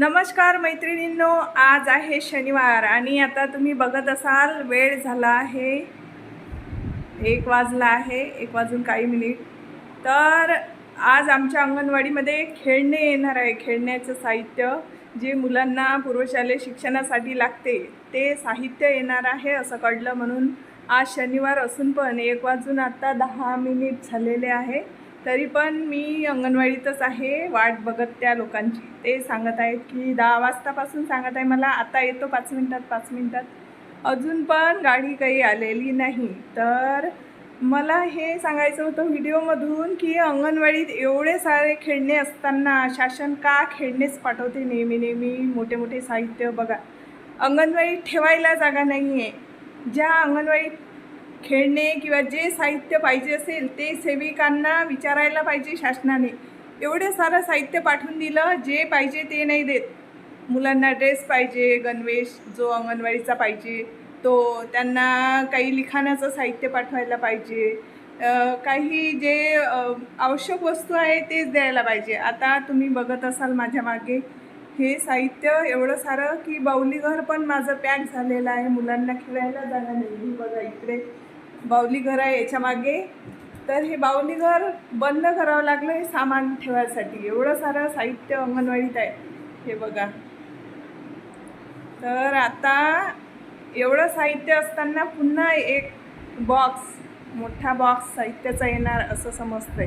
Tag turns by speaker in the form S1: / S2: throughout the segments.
S1: नमस्कार मैत्रिणींनो आज आहे शनिवार आणि आता तुम्ही बघत असाल वेळ झाला आहे. एक वाजला आहे एक वाजून काही मिनिट. तर आज आमच्या अंगणवाडीमध्ये खेळणे येणार आहे खेळण्याचं साहित्य जे मुलांना पूर्वशालेय शिक्षणासाठी लागते ते साहित्य येणार आहे असं कळलं म्हणून आज शनिवार असून पण एक वाजून आत्ता दहा मिनिट झालेले आहे. तरी पण मी अंगणवाडीतच आहे वाट बघत त्या लोकांची. ते सांगत आहेत की दहा वाजतापासून सांगत आहे मला आता येतो पाच मिनटात पाच मिनटात. अजून पण गाडी काही आलेली नाही. तर मला हे सांगायचं होतं व्हिडिओमधून की अंगणवाडीत एवढे सारे खेळणे असताना शासन का खेळणेच पाठवते नेहमी नेहमी मोठे मोठे साहित्य बघा. अंगणवाडीत ठेवायला जागा नाही आहे ज्या अंगणवाडीत खेळणे किंवा जे साहित्य पाहिजे असेल ते सेविकांना विचारायला पाहिजे शासनाने. एवढं सारं साहित्य पाठवून दिलं जे पाहिजे ते नाही देत. मुलांना ड्रेस पाहिजे गणवेश जो अंगणवाडीचा पाहिजे तो त्यांना काही लिखाणाचं साहित्य पाठवायला पाहिजे. काही जे आवश्यक वस्तू आहे तेच द्यायला पाहिजे. आता तुम्ही बघत असाल माझ्या मागे हे साहित्य एवढं सारं की बाऊली घर पण माझं पॅक झालेलं आहे. मुलांना खेळायला जागा नाही. बघा इकडे. बावली घर आहे याच्या मागे. तर हे बावली घर बंद करावं लागलं हे सामान ठेवायसाठी. एवढं सारं साहित्य अंगणवाडीत आहे. हे बघा. तर आता एवढं साहित्य असताना पुन्हा एक बॉक्स मोठा बॉक्स साहित्याचा येणार असं समजतंय.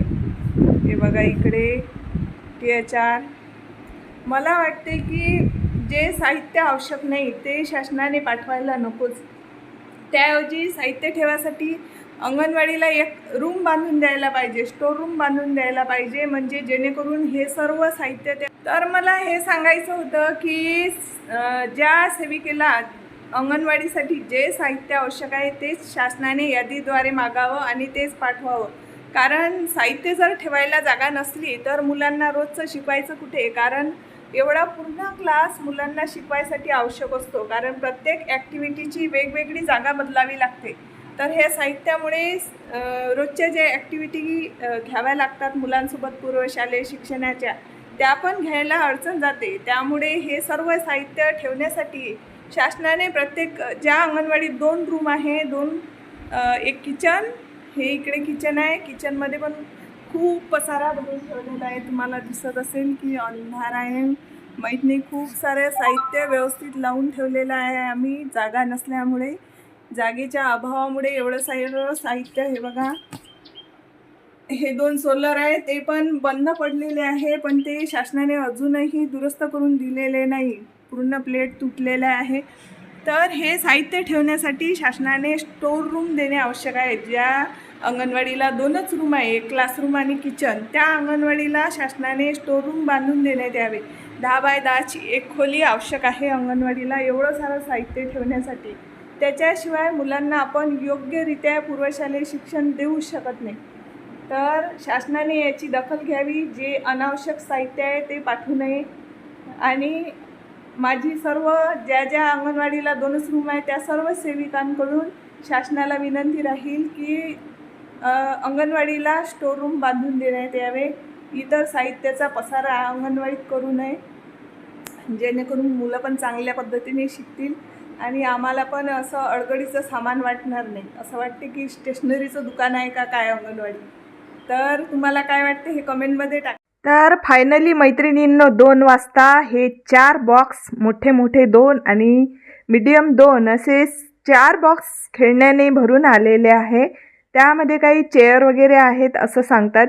S1: हे बघा इकडे टी एच मला वाटते की जे साहित्य आवश्यक नाही ते शासनाने पाठवायला नकोच. त्याऐवजी साहित्य ठेवासाठी अंगणवाडीला एक रूम बांधून द्यायला पाहिजे. स्टोर रूम बांधून द्यायला पाहिजे. म्हणजे जेणेकरून हे सर्व साहित्य त्या तर मला हे सांगायचं होतं की ज्या सेविकेला अंगणवाडीसाठी जे साहित्य आवश्यक आहे तेच शासनाने यादीद्वारे मागावं आणि तेच पाठवावं. कारण साहित्य जर ठेवायला जागा नसली तर मुलांना रोजचं शिकवायचं कुठे? कारण एवढा पूर्ण क्लास मुलांना शिकवायसाठी आवश्यक असतो. कारण प्रत्येक ॲक्टिव्हिटीची वेगवेगळी जागा बदलावी लागते. तर हे साहित्यामुळे रोजच्या ज्या ॲक्टिव्हिटी घ्याव्या लागतात मुलांसोबत पूर्वशालेय शिक्षणाच्या त्या पण घ्यायला अडचण जाते. त्यामुळे हे सर्व साहित्य ठेवण्यासाठी शासनाने प्रत्येक ज्या अंगणवाडीत दोन रूम आहे दोन एक किचन हे इकडे किचन आहे. किचनमध्ये पण खूप पसारा भरून ठेवलेला आहे. तुम्हाला दिसत असेल की अंधार आहे माहीत नाही खूप सारे साहित्य व्यवस्थित लावून ठेवलेलं आहे. आम्ही जागा नसल्यामुळे जागेच्या अभावामुळे एवढं सारं साहित्य हे बघा. हे दोन सोलर आहे ते पण बंद पडलेले आहे पण ते शासनाने अजूनही दुरुस्त करून दिलेले नाही. पूर्ण प्लेट तुटलेल्या आहे. तर हे साहित्य ठेवण्यासाठी शासनाने स्टोर रूम देणे आवश्यक आहे. ज्या अंगणवाडीला दोनच रूम आहे एक क्लासरूम आणि किचन त्या अंगणवाडीला शासनाने स्टोर रूम बांधून देण्यात यावे. दहा बाय दहाची एक खोली आवश्यक आहे अंगणवाडीला एवढं सारं साहित्य ठेवण्यासाठी. त्याच्याशिवाय मुलांना आपण योग्यरित्या पूर्वशालेय शिक्षण देऊ शकत नाही. तर शासनाने याची दखल घ्यावी. जे अनावश्यक साहित्य आहे ते पाठवू नये. आणि माझी सर्व ज्या ज्या अंगणवाडीला दोनच रूम आहे त्या सर्व सेविकांकडून शासनाला विनंती राहील की अंगणवाडीला स्टोर रूम बांधून देण्यात यावे. इतर साहित्याचा पसारा अंगणवाडीत करू नये. जेणेकरून मुलं पण चांगल्या पद्धतीने शिकतील आणि आम्हाला पण असं अडगडीचं सामान वाटणार नाही. असं वाटते की स्टेशनरीचं दुकान आहे का काय अंगणवाडी? तर तुम्हाला काय वाटते हे कमेंटमध्ये टाक. तर फायनली मैत्रिणींनो दोन वाजता हे चार बॉक्स मोठे मोठे दोन आणि मीडियम दोन असे चार बॉक्स खेळण्याने भरून आलेले आहे. त्यामध्ये काही चेअर वगैरे आहेत असं सांगतात.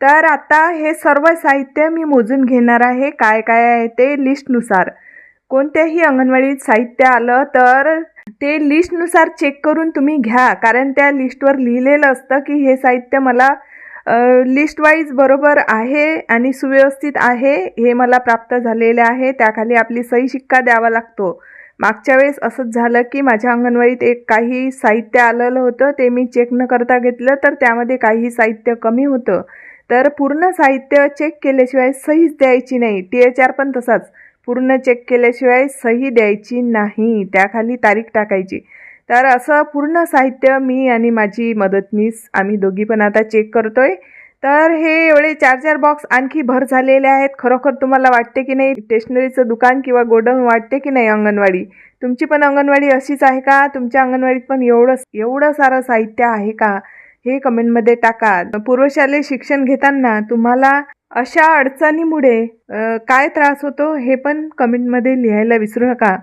S1: तर आता हे सर्व साहित्य मी मोजून घेणार आहे. काय काय आहे ते लिस्टनुसार कोणत्याही अंगणवाडीत साहित्य आलं तर ते लिस्टनुसार चेक करून तुम्ही घ्या. कारण त्या लिस्टवर लिहिलेलं असतं की हे साहित्य मला लिस्टवाईज बरोबर आहे आणि सुव्यवस्थित आहे हे मला प्राप्त झालेले आहे. त्याखाली आपली सही शिक्का द्यावा लागतो. मागच्या वेळेस असंच झालं की माझ्या अंगणवाडीत एक काही साहित्य आलेलं होतं. ते मी चेक न करता घेतलं तर त्यामध्ये काही साहित्य कमी होतं. तर पूर्ण साहित्य चेक केल्याशिवाय सहीच द्यायची नाही. टी एच आर पण तसाच. पूर्ण चेक केल्याशिवाय सही द्यायची नाही. त्याखाली तारीख टाकायची. तर असं पूर्ण साहित्य मी आणि माझी मदतनीस आम्ही दोघी पण आता चेक करतोय. तर हे एवढे चार चार बॉक्स आणखी भर झालेले आहेत. खरोखर तुम्हाला वाटते की नाही स्टेशनरीचं दुकान किंवा गोडाऊन वाटते की नाही अंगणवाडी? तुमची पण अंगणवाडी अशीच आहे का? तुमच्या अंगणवाडीत पण एवढं एवढं सारं साहित्य आहे का? हे कमेंटमध्ये टाका. पूर्वशालेय शिक्षण घेताना तुम्हाला अशा अडचणीमुळे काय त्रास होतो हे पण कमेंटमध्ये लिहायला विसरू नका.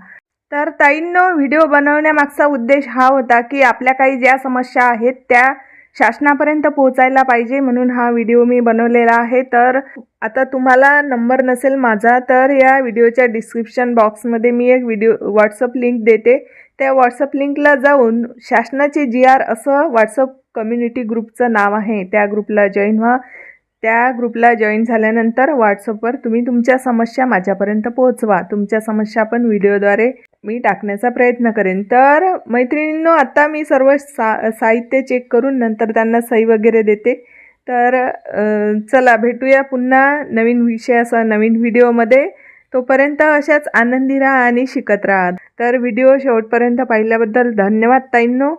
S1: तर ताईंनो व्हिडिओ बनवण्यामागचा उद्देश हा होता की आपल्या काही ज्या समस्या आहेत त्या शासनापर्यंत पोहोचायला पाहिजे म्हणून हा व्हिडिओ मी बनवलेला आहे. तर आता तुम्हाला नंबर नसेल माझा तर या व्हिडिओच्या डिस्क्रिप्शन बॉक्समध्ये मी एक व्हिडिओ व्हॉट्सअप लिंक देते. त्या व्हॉट्सअप लिंकला जाऊन शासनाचे जी आर असं व्हॉट्सअप कम्युनिटी ग्रुपचं नाव आहे. त्या ग्रुपला जॉईन व्हा. त्या ग्रुपला जॉईन झाल्यानंतर व्हॉट्सअपवर तुम्ही तुमच्या समस्या माझ्यापर्यंत पोहोचवा. तुमच्या समस्या पण व्हिडिओद्वारे मी टाकण्याचा प्रयत्न करेन. तर मैत्रिणींनो आता मी सर्व सा साहित्य चेक करून नंतर त्यांना सही वगैरे देते. तर चला भेटूया पुन्हा नवीन विषयासह नवीन व्हिडिओमध्ये. तोपर्यंत अशाच आनंदी राहा आणि शिकत राहा. तर व्हिडिओ शेवटपर्यंत पाहिल्याबद्दल धन्यवाद ताईंनो.